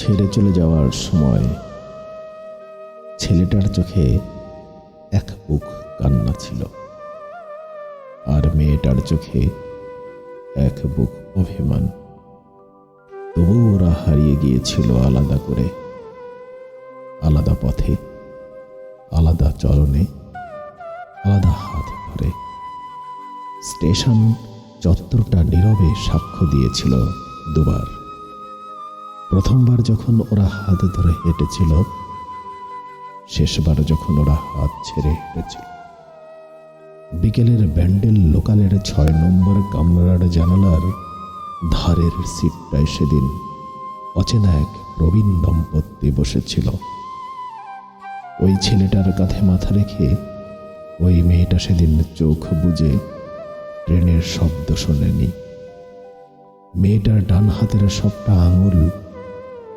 ছেড়ে চলে যাওয়ার সময় ছেলেটার চোখে এক বুক কান্না ছিল আর মেয়েটার চোখে এক বুক অভিমান। তবু ওরা হারিয়ে গিয়েছিল আলাদা করে, আলাদা পথে, আলাদা চরণে, আলাদা হাত ধরে। স্টেশন চত্বরটা নীরবে সাক্ষ্য দিয়েছিল দুবার। প্রথমবার যখন ওরা হাত ধরে হেঁটেছিল, শেষবার যখন ওরা হাত ছেড়ে হেঁটেছিল। বিকেলের ব্যান্ডেল লোকালের ছয় নম্বর কামরার জানালার ধারের সিটটায় সেদিন অচেনা এক প্রবীণ দম্পতি বসেছিল। ওই ছেলেটার কাঁধে মাথা রেখে ওই মেয়েটা সেদিন চোখ বুজে ট্রেনের শব্দ শোনেনি। মেয়েটার ডান হাতের সবটা আঙুল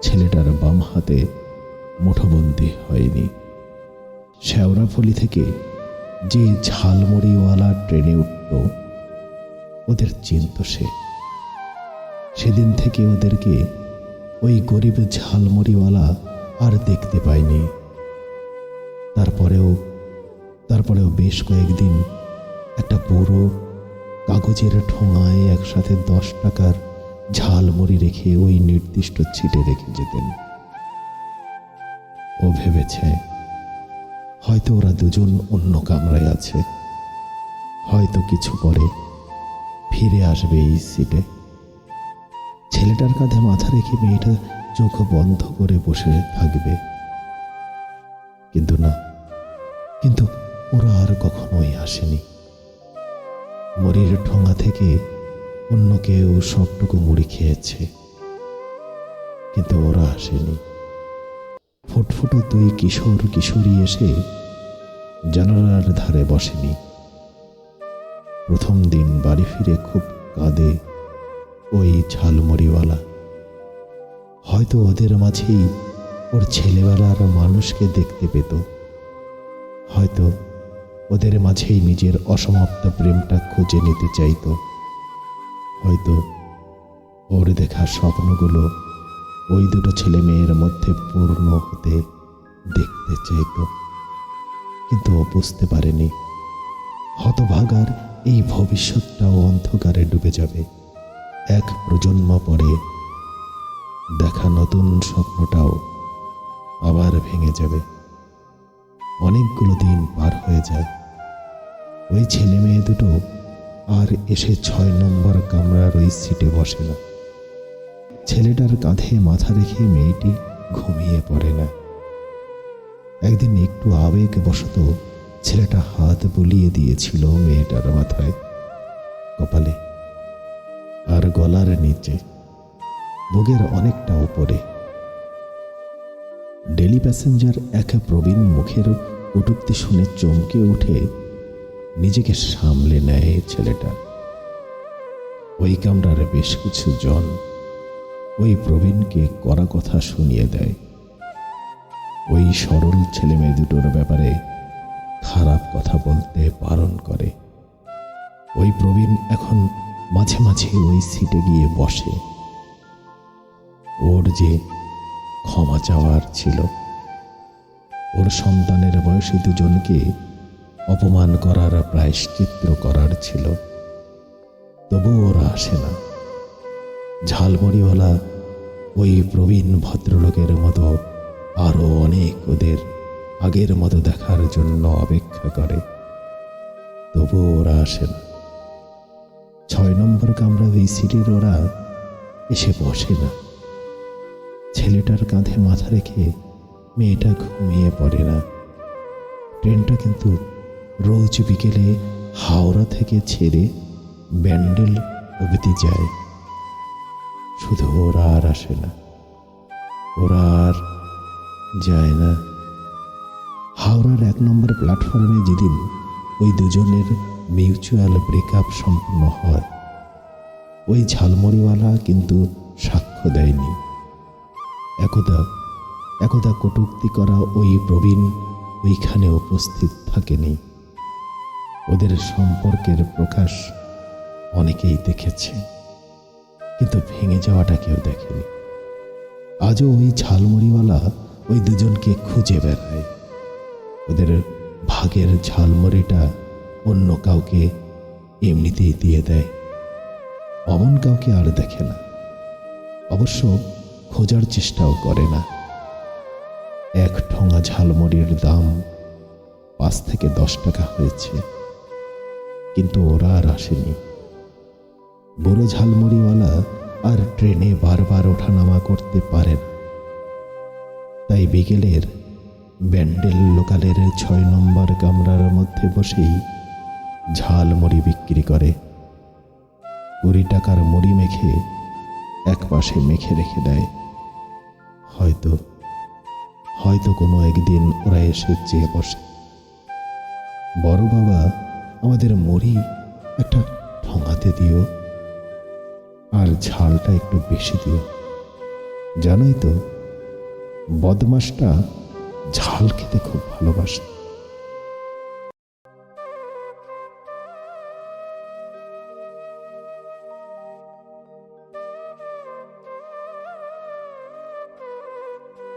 ছেলেটার বাম হাতে মুঠোবন্দি হয়নি। শেওড়াফলি থেকে যে ঝালমুড়িওয়ালা ট্রেনে উঠত ওদের চিনত সে। সেদিন থেকে ওদেরকে ওই গরিব ঝালমুড়িওয়ালা আর দেখতে পায়নি। তারপরেও তারপরেও বেশ কয়েকদিন একটা পুরো কাগজের ঠোঙায় একসাথে দশ টাকার ঝালমুড়ি রেখে ওই নির্দিষ্ট ছিটে রেখে যেতেন। ও ভেবেছে, হয়তো ওরা দুজন অন্য কামরায় আছে। হয়তো কিছু পরে ফিরে আসবে এই সিটে ছেলেটার কাঁধে মাথা রেখে মেয়েটা চোখ বন্ধ করে বসে থাকবে। কিন্তু না, কিন্তু ওরা আর কখনোই আসেনি। মরির ঠোঙা থেকে অন্য কেউ সবটুকু মুড়ি খেয়েছে। কিন্তু ওরা আসেনি। ফুটফুটো দুই কিশোর কিশোরী এসে জানালার ধারে বসেনি। প্রথম দিন বাড়ি ফিরে খুব কাঁদে ওই ঝালমুড়িওয়ালা। হয়তো ওদের মাঝেই ওর ছেলেবেলার মানুষকে দেখতে পেত। হয়তো ওদের মাঝেই নিজের অসমাপ্ত প্রেমটা খুঁজে নিতে চাইতো। হয়তো ওর দেখা স্বপ্নগুলো ওই দুটো ছেলে মেয়ের মধ্যে পূর্ণ হতে দেখতে চাইতো। কিন্তু ও বুঝতে পারেনি। হতভাগার এই ভবিষ্যৎটাও অন্ধকারে ডুবে যাবে। এক প্রজন্ম পরে দেখা নতুন স্বপ্নটাও আবার ভেঙে যাবে। অনেকগুলো দিন পার হয়ে যায়। ওই ছেলে মেয়ে দুটো আর এসে ছয় নম্বর কামরার ওই সিটে বসে না। ছেলেটার কাঁধে মাথা রেখে মেয়েটি ঘুমিয়ে পড়ে না। একদিন একটু আবেগ বশত ছেলেটা হাত বুলিয়ে দিয়েছিল মেয়েটার মাথায়। কপালে আর গলার নিচে বুকের অনেকটা উপরে। ডেলি প্যাসেঞ্জার এক প্রবীণ মুখের কটুক্তি শুনে চমকে উঠে নিজেকে সামলে নেয় ছেলেটা। ওই কামরার বেশ কিছু জন ওই প্রবীণকে কড়া কথা শুনিয়ে দেয়। ওই সরল ছেলে মেয়ে দুটোর ব্যাপারে খারাপ কথা বলতে বারণ করে। ওই প্রবীণ এখন মাঝে মাঝে ওই সিটে গিয়ে বসে। ওর যে ক্ষমা চাওয়ার ছিল, ওর সন্তানের বয়সী দুজনকে অপমান করার প্রায়শ্চিত্র করার ছিল। তবু ওরা আসে না। ঝালমুড়িওয়ালা ওই প্রবীণ ভদ্রলোকের মতো আরও অনেক ওদের আগের মতো দেখার জন্য অপেক্ষা করে। তবু ওরা আসে না। ছয় নম্বর কামরা ওই সিটির ওরা এসে বসে না। ছেলেটার কাঁধে মাথা রেখে মেয়েটা ঘুমিয়ে পড়ে না। ট্রেনটা কিন্তু রোজ বিকেলে হাওড়া থেকে ছেড়ে ব্যান্ডেল অবধি যায়। শুধু ওরা আর আসে না। ওরা আর যায় না। হাওড়ার এক নম্বর প্ল্যাটফর্মে যেদিন ওই দুজনের মিউচুয়াল ব্রেকআপ সম্পন্ন হয়, ওই ঝালমুড়িওয়ালা কিন্তু সাক্ষ্য দেয়নি। একদা একদা কটূক্তি করা ওই প্রবীণ ওইখানে উপস্থিত থাকেনি। ওদের সম্পর্কের প্রকাশ অনেকেই দেখেছে। কিন্তু ভেঙে যাওয়াটা কেউ দেখেনি। আজও ওই ঝালমুড়িওয়ালা ওই দুজনকে খুঁজে বেড়ায় ওদের ভাগের ঝালমুড়িটা অন্য কাউকে এমনিতেই দিয়ে দেয়। অমন কাউকে আর দেখে না। অবশ্য খোঁজার চেষ্টাও করে না। এক ঠোঙা ঝালমুড়ির দাম পাঁচ থেকে দশ টাকা হয়েছে। কিন্তু ওরা আর আসেনি। বড় ঝালমুড়িওয়ালা আর ট্রেনে বারবার ওঠানামা করতে পারেন তাই বিকেলের ব্যান্ডেল লোকালের ছয় নম্বর কামরার মধ্যে বসেই ঝালমুড়ি বিক্রি করে। কুড়ি টাকার মুড়ি মেখে এক পাশে মেখে রেখে দেয়। হয়তো হয়তো কোনো একদিন ওরা এসে চেয়ে বসে। বড় বাবা আমাদের মরি একটা ঠোঙাতে দিও, আর ঝালটা একটু বেশি দিও। জানোই তো বদমাসটা ঝাল খেতে খুব ভালোবাসে।